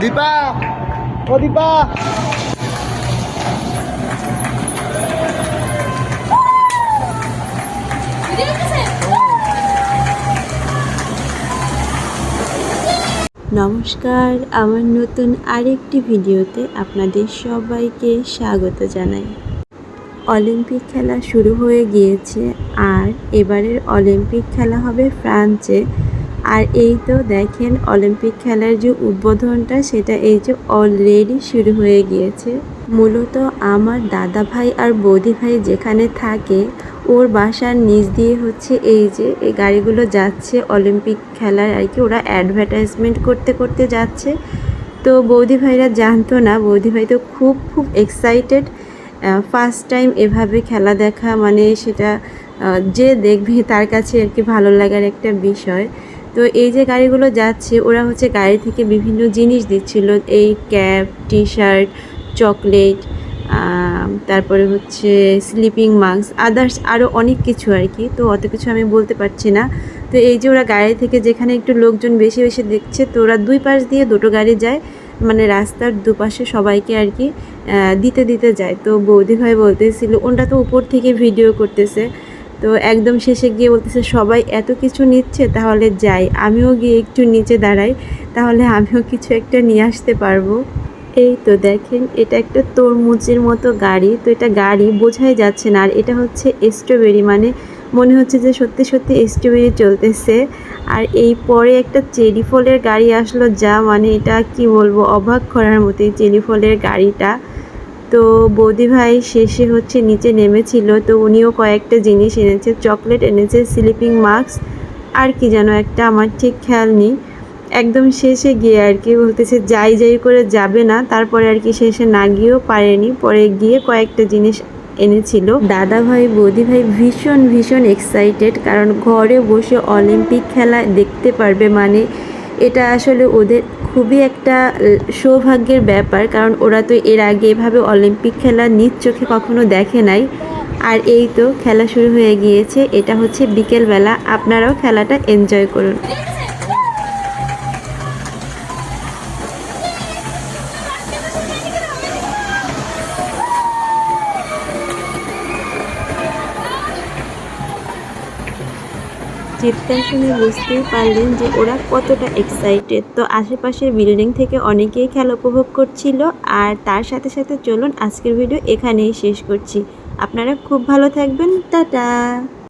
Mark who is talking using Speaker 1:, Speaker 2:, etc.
Speaker 1: দীপা, ও দীপা।
Speaker 2: নমস্কার, আমার নতুন আরেকটি ভিডিওতে আপনাদের সবাইকে স্বাগত জানাই। অলিম্পিক খেলা শুরু হয়ে গিয়েছে আর এবারের অলিম্পিক খেলা হবে ফ্রান্সে। আর এই তো দেখেন অলিম্পিক খেলার যে উদ্বোধনটা, সেটা এই যে অলরেডি শুরু হয়ে গিয়েছে। মূলত আমার দাদা ভাই আর বৌদি ভাই যেখানে থাকে, ওর বাসার নিচ দিয়ে হচ্ছে এই যে এই গাড়িগুলো যাচ্ছে অলিম্পিক খেলার আর কি। ওরা অ্যাডভার্টাইজমেন্ট করতে করতে যাচ্ছে। তো বৌদি ভাইরা জানতো না বৌদি ভাই তো খুব খুব এক্সাইটেড ফার্স্ট টাইম এভাবে খেলা দেখা মানে সেটা যে দেখবে তার কাছে আর কি ভালো লাগার একটা বিষয়। তো এই যে গাড়িগুলো যাচ্ছে, ওরা হচ্ছে গাড়ি থেকে বিভিন্ন জিনিস দিচ্ছিল। এই ক্যাপ টি শার্ট চকলেট তারপরে হচ্ছে স্লিপিং মাস্ক আদার্স আরও অনেক কিছু আর কি। তো অত কিছু আমি বলতে পারছি না। তো এই যে ওরা গাড়ি থেকে যেখানে একটু লোকজন বেশি বেশি দেখছে, তো ওরা দুই পাশ দিয়ে দুটো গাড়ি যায় মানে রাস্তার দুপাশে সবাইকে আর কি দিতে দিতে যায়। তো বৌদি ভাই বলতেছিল, ওনটা তো উপর থেকে ভিডিও করতেছে। তো একদম শেষে গিয়ে বলতেছে, সবাই এত কিছু নিচ্ছে, তাহলে যাই। আমিও গিয়ে একটু নিচে দাঁড়াই, তাহলে আমিও কিছু একটা নিয়ে আসতে পারব। এই তো দেখেন, এটা একটা তরমুজের মতো গাড়ি। তো এটা গাড়ি বোঝাই যাচ্ছে না, আর এটা হচ্ছে স্ট্রবেরি মানে মনে হচ্ছে যে সত্যি সত্যি স্ট্রবেরি চলতেছে। আর এই পরে একটা চেরি ফলের গাড়ি আসলো, যা মানে এটা কি বলব, অবাক করার মতো এই চেরি ফলের গাড়িটা। তো বৌদি ভাই শেষে হচ্ছে নিচে নেমেছিল, তো উনিও কয়েকটা জিনিস এনেছে, চকলেট এনেছে স্লিপিং মাস্ক আর কি যেন একটা, আমার ঠিক খেয়াল নেই। একদম শেষে গিয়ে আর কি বলতেছে, যাই যাই করে যাবে না। তারপরে আর কি শেষে না গিয়েও পারেনি, পরে গিয়ে কয়েকটা জিনিস এনেছিল। দাদা ভাই, বৌদি ভাই ভীষণ ভীষণ এক্সাইটেড কারণ ঘরে বসে অলিম্পিক খেলা দেখতে পারবে মানে এটা আসলে ওদের খুবই একটা সৌভাগ্যের ব্যাপার, কারণ ওরা তো এর আগে এভাবে অলিম্পিক খেলা নিজ চোখে কখনো দেখে নাই। আর এই তো খেলা শুরু হয়ে গিয়েছে, এটা হচ্ছে বিকেলবেলা। আপনারাও খেলাটা এনজয় করুন। চিৎকার শুনে বুঝতেই পারলেন যে ওরা কতটা এক্সাইটেড তো আশেপাশের বিল্ডিং থেকে অনেকেই খেলা উপভোগ করছিল। আর তার সাথে সাথে চলুন আজকের ভিডিও এখানেই শেষ করছি। আপনারা খুব ভালো থাকবেন। টাটা!